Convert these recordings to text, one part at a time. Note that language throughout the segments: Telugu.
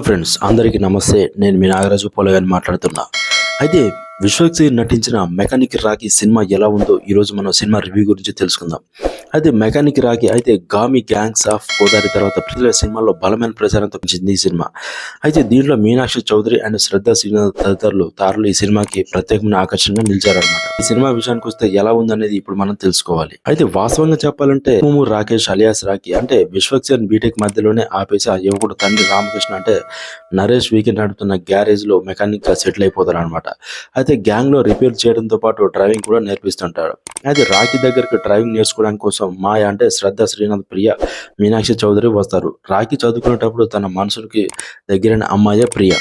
హలో ఫ్రెండ్స్ అందరికీ నమస్తే. నేను మీ నాగరాజు పోలగాని మాట్లాడుతున్నా. అయితే విశ్వక్సేన్ నటించిన మెకానిక్ రాకీ సినిమా ఎలా ఉందో ఈరోజు మనం సినిమా రివ్యూ గురించి తెలుసుకుందాం. అయితే మెకానిక్ రాకి అయితే గామి గ్యాంగ్స్ ఆఫ్ గోదావరి తర్వాత పృథ్వీ సినిమాలో బలమైన ప్రచారంతో వచ్చింది ఈ సినిమా. అయితే దీంట్లో మీనాక్షి చౌదరి అండ్ శ్రద్ధా శ్రీనాథ్ తదితరులు తారులు ఈ సినిమాకి ప్రత్యేకమైన ఆకర్షణగా నిలిచారనమాట ఈ సినిమా విషయానికి వస్తే ఎలా ఉందనేది ఇప్పుడు మనం తెలుసుకోవాలి. అయితే వాస్తవంగా చెప్పాలంటే మూము రాకేష్ అలియాస్ రాకి అంటే విశ్వక్సేన్ బీటెక్ మధ్యలోనే ఆపేసి ఆ యువకుడు తండ్రి రామకృష్ణ అంటే నరేష్ వీకెండ్ నడుపుతున్న గ్యారేజ్లో మెకానిక్గా సెటిల్ అయిపోతారు అనమాట అయితే గ్యాంగ్లో రిపేర్ చేయడంతో పాటు డ్రైవింగ్ కూడా నేర్పిస్తుంటాడు. అయితే రాకి దగ్గరకు డ్రైవింగ్ నేర్చుకోవడానికి కోసం మాయ అంటే శ్రద్ధ శ్రీనాథ్ ప్రియ మీనాక్షి చౌదరి వస్తారు. రాఖీ చదువుకునేటప్పుడు తన మనసుకి దగ్గరైన అమ్మాయే ప్రియ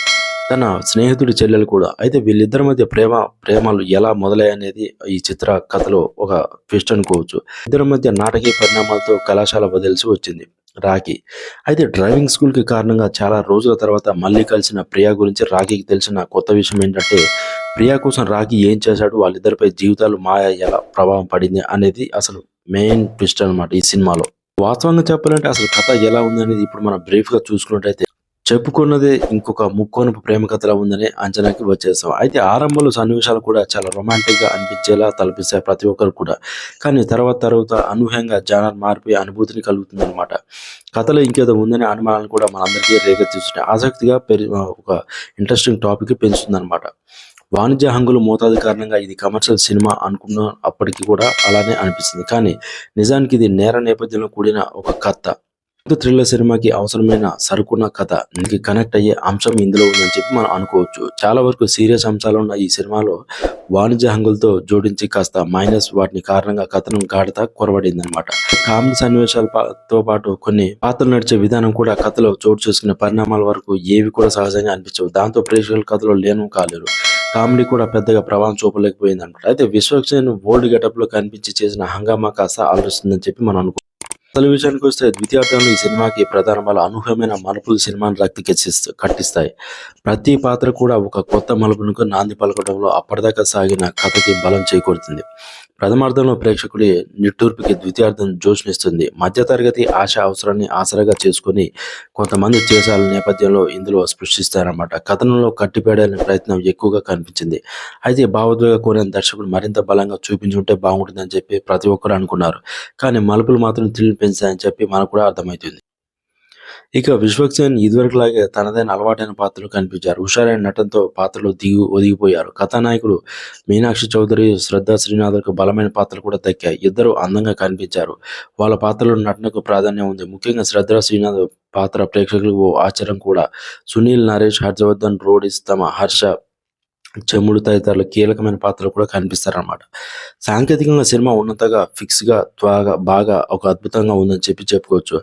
తన స్నేహితుడి చెల్లెలు కూడా. అయితే వీళ్ళిద్దరి మధ్య ప్రేమ ప్రేమలు ఎలా మొదలయ్యనేది ఈ చిత్ర కథలో ఒక ట్విస్ట్ అనుకోవచ్చు. ఇద్దరి మధ్య నాటకీయ పరిణామాలతో కళాశాల వదిలిసి వచ్చింది రాఖీ. అయితే డ్రైవింగ్ స్కూల్కి కారణంగా చాలా రోజుల తర్వాత మళ్ళీ కలిసిన ప్రియా గురించి రాఖీకి తెలిసిన కొత్త విషయం ఏంటంటే ప్రియా కోసం రాఖీ ఏం చేశాడు వాళ్ళిద్దరిపై జీవితాలు మాయ ఎలా ప్రభావం పడింది అనేది అసలు మెయిన్ ట్విస్ట్ అన్నమాట ఈ సినిమాలో. వాస్తవంగా చెప్పాలంటే అసలు కథ ఎలా ఉందనేది ఇప్పుడు మనం బ్రీఫ్గా చూసుకున్నట్టయితే చెప్పుకున్నదే ఇంకొక ముక్కోనపు ప్రేమ కథలా ఉందని అంచనాకి వచ్చేస్తాం. అయితే ఆరంభంలో సన్నివేశాలు కూడా చాలా రొమాంటిక్గా అనిపించేలా తలపిస్తాయి ప్రతి ఒక్కరు కూడా. కానీ తర్వాత తర్వాత అనూహ్యంగా జానర్ మార్పి అనుభూతిని కలుగుతుంది అనమాట కథలో ఇంకేదో ఉందనే అనుమానాలు కూడా మనందరికీ తీసుకుంటే ఆసక్తిగా పెరి ఒక ఇంట్రెస్టింగ్ టాపిక్ పెంచుతుంది అనమాట వాణిజ్య హంగులు మోతాదు కారణంగా ఇది కమర్షియల్ సినిమా అనుకున్న అప్పటికి కూడా అలానే అనిపిస్తుంది. కానీ నిజానికి ఇది నేర నేపథ్యంలో కూడిన ఒక కథ. థ్రిల్లర్ సినిమాకి అవసరమైన సరుకున్న కథ. దీనికి కనెక్ట్ అయ్యే అంశం ఇందులో ఉందని చెప్పి మనం అనుకోవచ్చు. చాలా వరకు సీరియస్ అంశాలు ఉన్న ఈ సినిమాలో వాణిజ్య హంగులతో జోడించి కాస్త మైనస్ వాటిని కారణంగా కథను గాఢత కొరబడింది అనమాట కామెడీ సన్నివేశాలతో పాటు కొన్ని పాత్రలు నడిచే విధానం కూడా కథలో చోటు చేసుకునే పరిణామాల వరకు ఏవి కూడా సహజంగా అనిపించవు. దాంతో ప్రేక్షకుల కథలో లేను కాలేరు కామెడీ కూడా పెద్దగా ప్రభావం చూపలేకపోయింది అనమాట అయితే విశ్వక్సేన్ ఓల్డ్ గెటప్లో కనిపించి చేసిన హంగామా కాస్త ఆలోచిస్తుందని చెప్పి మనం అనుకో అసలు విషయానికి వస్తే ద్వితీయార్థంలో ఈ సినిమాకి ప్రధాన వాళ్ళ అనూహ్యమైన మలుపులు సినిమాను రక్తికెచ్చిస్తూ కట్టిస్తాయి. ప్రతి పాత్ర కూడా ఒక కొత్త మలుపునకు నాంది పలకడంలో అప్పటిదాకా సాగిన కథకి బలం చేకూరుతుంది. ప్రథమార్థంలో ప్రేక్షకుడి నిట్టూర్పుకి ద్వితీయార్థం జోష్నిస్తుంది. మధ్యతరగతి ఆశ అవసరాన్ని ఆసరాగా చేసుకుని కొంతమంది చేసాల నేపథ్యంలో ఇందులో స్పృశిస్తారన్నమాట. కథనంలో కట్టిపేడాలనే ప్రయత్నం ఎక్కువగా కనిపించింది. అయితే భావోద్వేగ కోరిన దర్శకుడు మరింత బలంగా చూపించుంటే బాగుంటుందని చెప్పి ప్రతి ఒక్కరు అనుకున్నారు. కానీ మలుపులు మాత్రం థ్రిల్ పెంచాయని చెప్పి మనకు కూడా అర్థమవుతుంది ఇక విశ్వక్సేన్ ఇదివరకులాగే తనదైన అలవాటైన పాత్రలు కనిపించారు. హుషారైన నటనతో పాత్రలు దిగు ఒదిగిపోయారు. కథానాయకుడు మీనాక్షి చౌదరి శ్రద్ధా శ్రీనాథులకు బలమైన పాత్రలు కూడా దక్కాయి. ఇద్దరు అందంగా కనిపించారు. వాళ్ళ పాత్రలో నటనకు ప్రాధాన్యం ఉంది. ముఖ్యంగా శ్రద్ధా శ్రీనాథ్ పాత్ర ప్రేక్షకులకు ఓ ఆశ్చర్యం కూడా. సునీల్ నరేష్ హర్షవర్ధన్ రోడిస్ తమ హర్ష చెముడు తదితరులు కీలకమైన పాత్రలు కూడా కనిపిస్తారన్నమాట. సాంకేతికంగా సినిమా ఉన్నతగా ఫిక్స్గా త్వరగా బాగా ఒక అద్భుతంగా ఉందని చెప్పి చెప్పుకోవచ్చు.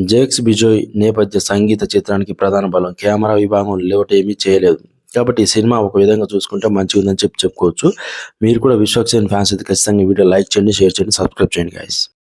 జేక్స్ బిజోయ్ నేపథ్య సంగీత చిత్రానికి ప్రధాన బలం. కెమెరా విభాగం లేవటేమీ చేయలేదు. కాబట్టి ఈ సినిమా ఒక విధంగా చూసుకుంటే మంచిగా ఉందని చెప్పి చెప్పుకోవచ్చు. మీరు కూడా విశ్వక్సేన్ ఫ్యాన్స్ అయితే ఖచ్చితంగా వీడియో లైక్ చేయండి షేర్ చేయండి సబ్స్క్రైబ్ చేయండి గైస్